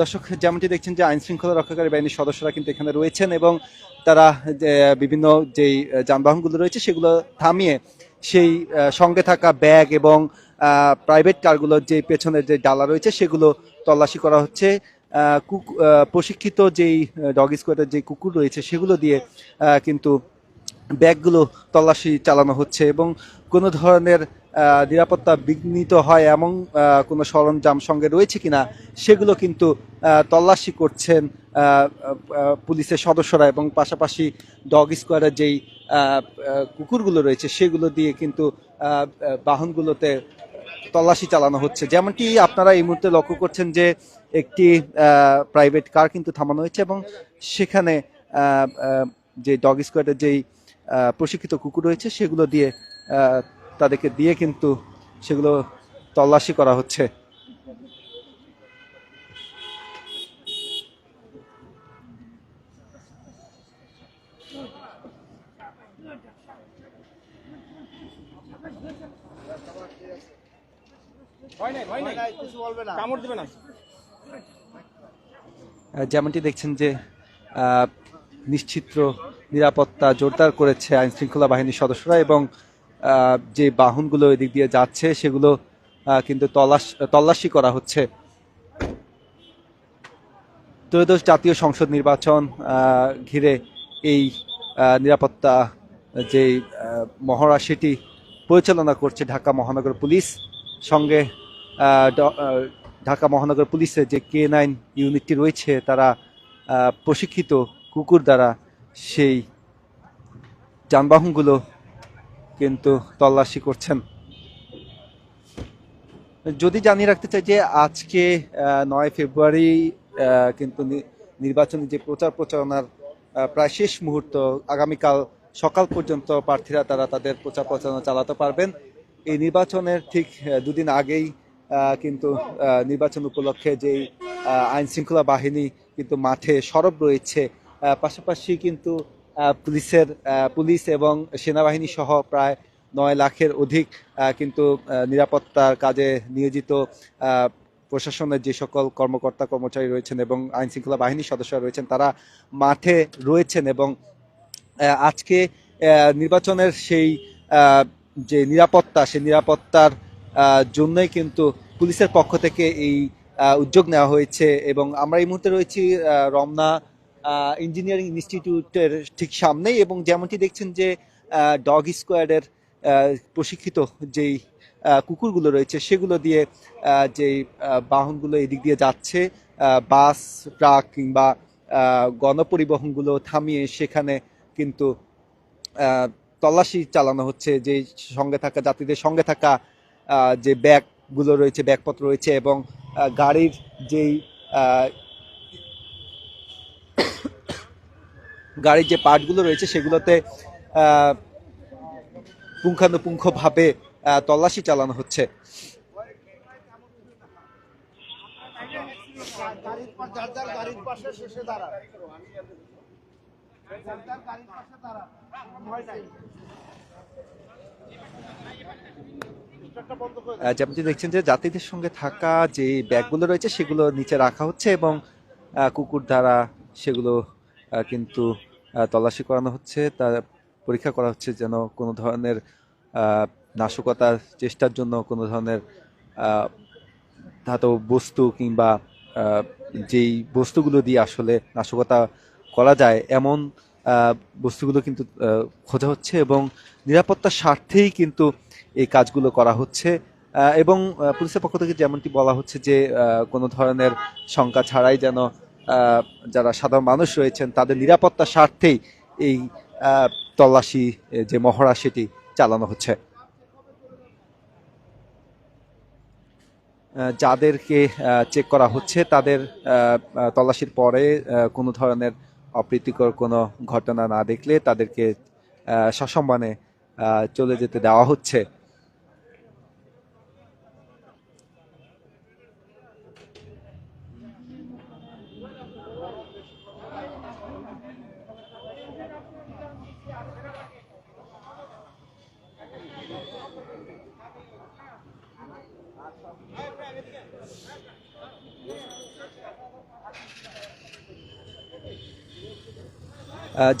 দর্শক, যেমনটি দেখছেন যে আইন শৃঙ্খলা রক্ষাকারী বাহিনীর সদস্যরা কিন্তু এখানে রয়েছেন এবং তারা বিভিন্ন যেই যানবাহনগুলো রয়েছে সেগুলো থামিয়ে সেই সঙ্গে থাকা ব্যাগ এবং প্রাইভেট কারগুলোর যে পেছনের যে ডালা রয়েছে সেগুলো তল্লাশি করা হচ্ছে। প্রশিক্ষিত যেই ডগ স্কোয়াডের যে কুকুর রয়েছে সেগুলো দিয়ে কিন্তু ব্যাগগুলো তল্লাশি চালানো হচ্ছে এবং কোনো ধরনের নিরাপত্তা বিঘ্নিত হয় এমন কোনো সরঞ্জাম সঙ্গে রয়েছে কিনা, সেগুলো কিন্তু তল্লাশি করছেন পুলিশের সদস্যরা এবং পাশাপাশি ডগ স্কোয়াডের যেই কুকুরগুলো রয়েছে, সেগুলো দিয়ে কিন্তু বাহনগুলোতে তল্লাশি চালানো হচ্ছে। যেমনটি আপনারা এই মুহূর্তে লক্ষ্য করছেন যে, একটি প্রাইভেট কার কিন্তু থামানো হয়েছে এবং সেখানে যে ডগ স্কোয়াডের যেই প্রশিক্ষিত কুকুর রয়েছে, সেগুলো দিয়ে তাদেরকে দিয়ে কিন্তু সেগুলো তল্লাশি করা হচ্ছে। যেমনটি দেখছেন যে আহ, নিশ্চিত্র নিরাপত্তা জোরদার করেছে আইন শৃঙ্খলা বাহিনীর সদস্যরা এবং যে বাহনগুলো এদিক দিয়ে যাচ্ছে, সেগুলো কিন্তু তল্লাশ তল্লাশি করা হচ্ছে। ত্রয়োদশ জাতীয় সংসদ নির্বাচন ঘিরে এই নিরাপত্তা যে মহড়া, সেটি পরিচালনা করছে ঢাকা মহানগর পুলিশ। সঙ্গে ঢাকা মহানগর পুলিশের যে কে নাইন ইউনিটটি রয়েছে, তারা প্রশিক্ষিত কুকুর দ্বারা সেই যানবাহনগুলো কিন্তু তল্লাশি করছেন। যদি জানিয়ে রাখতে চাই যে আজকে নয় ফেব্রুয়ারি কিন্তু নির্বাচনী যে প্রচার প্রচারণার প্রায় শেষ মুহূর্ত আগামীকাল সকাল পর্যন্ত প্রার্থীরা তারা তাদের প্রচার প্রচারণা চালাতে পারবেন। এই নির্বাচনের ঠিক দুদিন আগেই কিন্তু নির্বাচন উপলক্ষে যেই আহ, আইন শৃঙ্খলা বাহিনী কিন্তু মাঠে সরব রয়েছে পাশাপাশি কিন্তু পুলিশের পুলিশ এবং সেনাবাহিনী সহ প্রায় নয় লাখের অধিক কিন্তু নিরাপত্তার কাজে নিয়োজিত প্রশাসনের যে সকল কর্মকর্তা কর্মচারী রয়েছেন এবং আইন শৃঙ্খলা বাহিনীর সদস্যরা রয়েছেন, তারা মাঠে রয়েছেন এবং আজকে নির্বাচনের সেই যে নিরাপত্তা, সেই নিরাপত্তার জন্যই কিন্তু পুলিশের পক্ষ থেকে এই উদ্যোগ নেওয়া হয়েছে এবং আমরা এই মুহূর্তে রয়েছি রমনা ইঞ্জিনিয়ারিং ইনস্টিটিউটের ঠিক সামনেই এবং যেমনটি দেখছেন যে ডগ স্কোয়াডের প্রশিক্ষিত যেই কুকুরগুলো রয়েছে সেগুলো দিয়ে যেই বাহনগুলো এদিক দিয়ে যাচ্ছে বাস, ট্রাক কিংবা গণপরিবহনগুলো থামিয়ে সেখানে কিন্তু তল্লাশি চালানো হচ্ছে যে সঙ্গে থাকা যাত্রীদের সঙ্গে থাকা যে ব্যাগগুলো রয়েছে, ব্যাগপত্র রয়েছে এবং গাড়ির যেই গাড়ির যে পার্টগুলো রয়েছে সেগুলোতে পুঙ্খানুপুঙ্খভাবে তল্লাশি চালানো হচ্ছে। যেমনটি দেখছেন যে যাত্রীদের সঙ্গে থাকা যে ব্যাগগুলো রয়েছে সেগুলো নিচে রাখা হচ্ছে এবং কুকুর দ্বারা সেগুলো কিন্তু তল্লাশি করানো হচ্ছে। তা পরীক্ষা করা হচ্ছে যেন কোনো ধরনের নাশকতার চেষ্টার জন্য কোনো ধরনের ধাতব বস্তু কিংবা যেই বস্তুগুলো দিয়ে আসলে নাশকতা করা যায়, এমন বস্তুগুলো কিন্তু খোঁজা হচ্ছে এবং নিরাপত্তার স্বার্থেই কিন্তু এই কাজগুলো করা হচ্ছে। এবং পুলিশের পক্ষ থেকে যেমনটি বলা হচ্ছে যে কোনো ধরনের শঙ্কা ছাড়াই যেন যারা সাধারণ মানুষ রয়েছেন, তাদের নিরাপত্তার স্বার্থেই এই তল্লাশি যে মহড়া, সেটি চালানো হচ্ছে। যাদেরকে চেক করা হচ্ছে, তাদের তল্লাশির পরে কোনো ধরনের অপ্রীতিকর কোনো ঘটনা না দেখলে তাদেরকে সসম্মানে চলে যেতে দেওয়া হচ্ছে।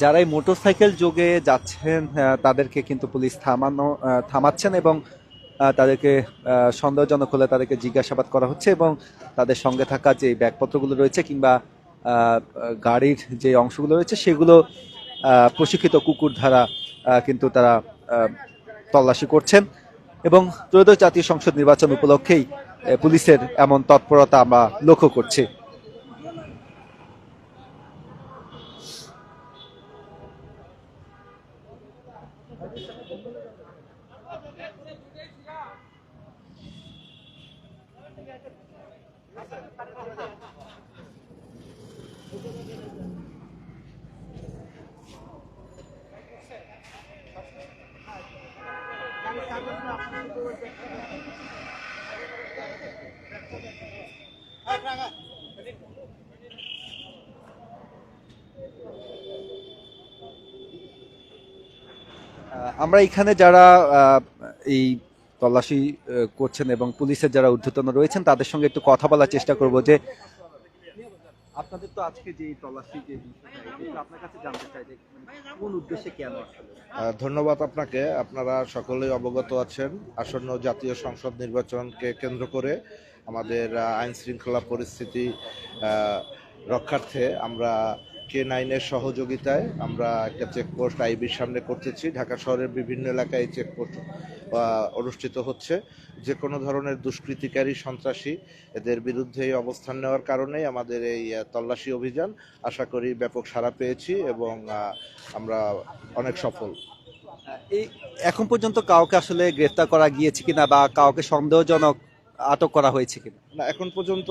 যারা এই মোটরসাইকেল যোগে যাচ্ছেন তাদেরকে কিন্তু পুলিশ থামানো থামাচ্ছেন এবং তাদেরকে সন্দেহজনক হলে তাদেরকে জিজ্ঞাসাবাদ করা হচ্ছে এবং তাদের সঙ্গে থাকা যে ব্যাগপত্রগুলো রয়েছে কিংবা গাড়ির যে অংশগুলো রয়েছে সেগুলো প্রশিক্ষিত কুকুর দ্বারা কিন্তু তারা তল্লাশি করছেন এবং ত্রয়োদশ জাতীয় সংসদ নির্বাচন উপলক্ষেই পুলিশের এমন তৎপরতা আমরা লক্ষ্য করছি। 哎，看看。আমরা এখানে যারা এই তল্লাশি করছেন এবং পুলিশের যারা ঊর্ধ্বতন রয়েছেন, তাদের সঙ্গে একটু কথা বলার চেষ্টা করব যে আপনাদের তো আজকে যে তল্লাশি যে আপনার কাছে জানতে চাই যে কোন উদ্দেশ্যে কেন ধন্যবাদ আপনাকে। আপনারা সকলেই অবগত আছেন। আসন্ন জাতীয় সংসদ নির্বাচনকে কেন্দ্র করে আমাদের আইন শৃঙ্খলা পরিস্থিতি রক্ষার্থে আমরা কে নাইনের সহযোগিতায় আমরা একটা চেকপোস্ট আইবির সামনে করতেছি। ঢাকা শহরের বিভিন্ন এলাকায় এই চেকপোস্ট অনুষ্ঠিত হচ্ছে। যে কোনো ধরনের দুষ্কৃতিকারী, সন্ত্রাসী এদের বিরুদ্ধে এই অবস্থান নেওয়ার কারণেই আমাদের এই তল্লাশি অভিযান। আশা করি ব্যাপক সাড়া পেয়েছি এবং আমরা অনেক সফল। এই এখন পর্যন্ত কাউকে আসলে গ্রেফতার করা গিয়েছে কিনা বা কাউকে সন্দেহজনক আটক করা হয়েছে কিনা? না, এখন পর্যন্ত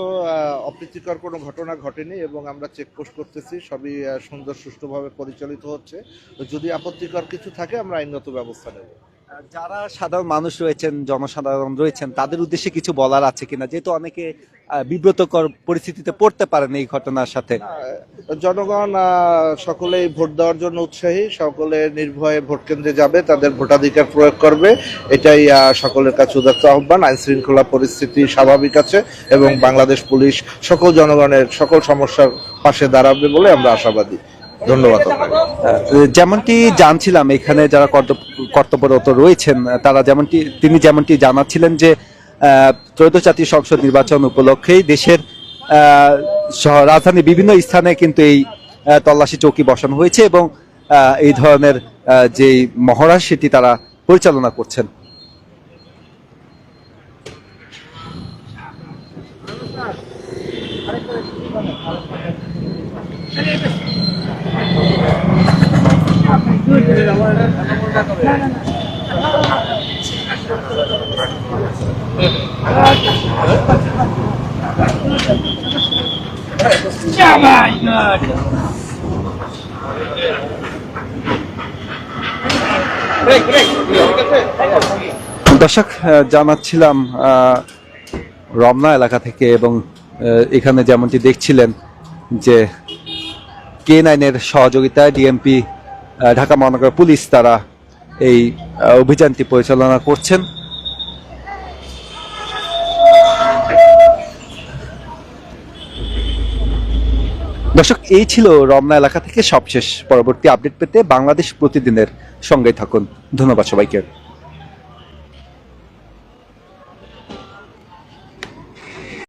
অপ্রীতিকর কোনো ঘটনা ঘটেনি এবং আমরা চেকপোস্ট করতেছি, সবই সুন্দর সুষ্ঠুভাবে পরিচালিত হচ্ছে। যদি আপত্তিকর কিছু থাকে, আমরা আইনগত ব্যবস্থা নেব। যারা সাধারণ মানুষ রয়েছেন, জনসাধারণ রয়েছেন, তাদের উদ্দেশ্যে কিছু বলার আছে কিনা? যেহেতু অনেকে বিব্রতকর পরিস্থিতিতে পড়তে পারেন এই ঘটনার সাথে। জনগণ সকলেই ভোট দেওয়ার জন্য উৎসাহী। সকলে নির্ভয়ে ভোট কেন্দ্রে যাবে, তাদের ভোটাধিকার প্রয়োগ করবে। এটাই সকলের কাছে উদাত্ত আহ্বান। আইন শৃঙ্খলা পরিস্থিতি স্বাভাবিক আছে এবং বাংলাদেশ পুলিশ সকল জনগণের সকল সমস্যার পাশে দাঁড়াবে বলে আমরা আশাবাদী। ধন্যবাদ যেমনটি জানছিলাম এখানে যারা কর্তব্য- কর্তব্যরত রয়েছেন তারা যেমনটি তিনি যেমনটি জানাচ্ছিলেন যে ত্রয়োদশ জাতীয় সংসদ নির্বাচন উপলক্ষেই দেশের রাজধানীর বিভিন্ন স্থানে কিন্তু এই তল্লাশি চৌকি বসানো হয়েছে এবং আহ, এই ধরনের যে মহড়া সেটি তারা পরিচালনা করছেন। দর্শক জানাচ্ছিলাম রমনা এলাকা থেকে এবং এখানে যেমনটি দেখছিলেন যে কে নাইনের সহযোগিতায় ডিএমপি ঢাকা মহানগর পুলিশ তারা এই অভিযানটি পরিচালনা করছেন। দর্শক, এই ছিল রমনা এলাকা থেকে সবশেষ পরবর্তী আপডেট পেতে বাংলাদেশ প্রতিদিনের সঙ্গে থাকুন। ধন্যবাদ সবাইকে।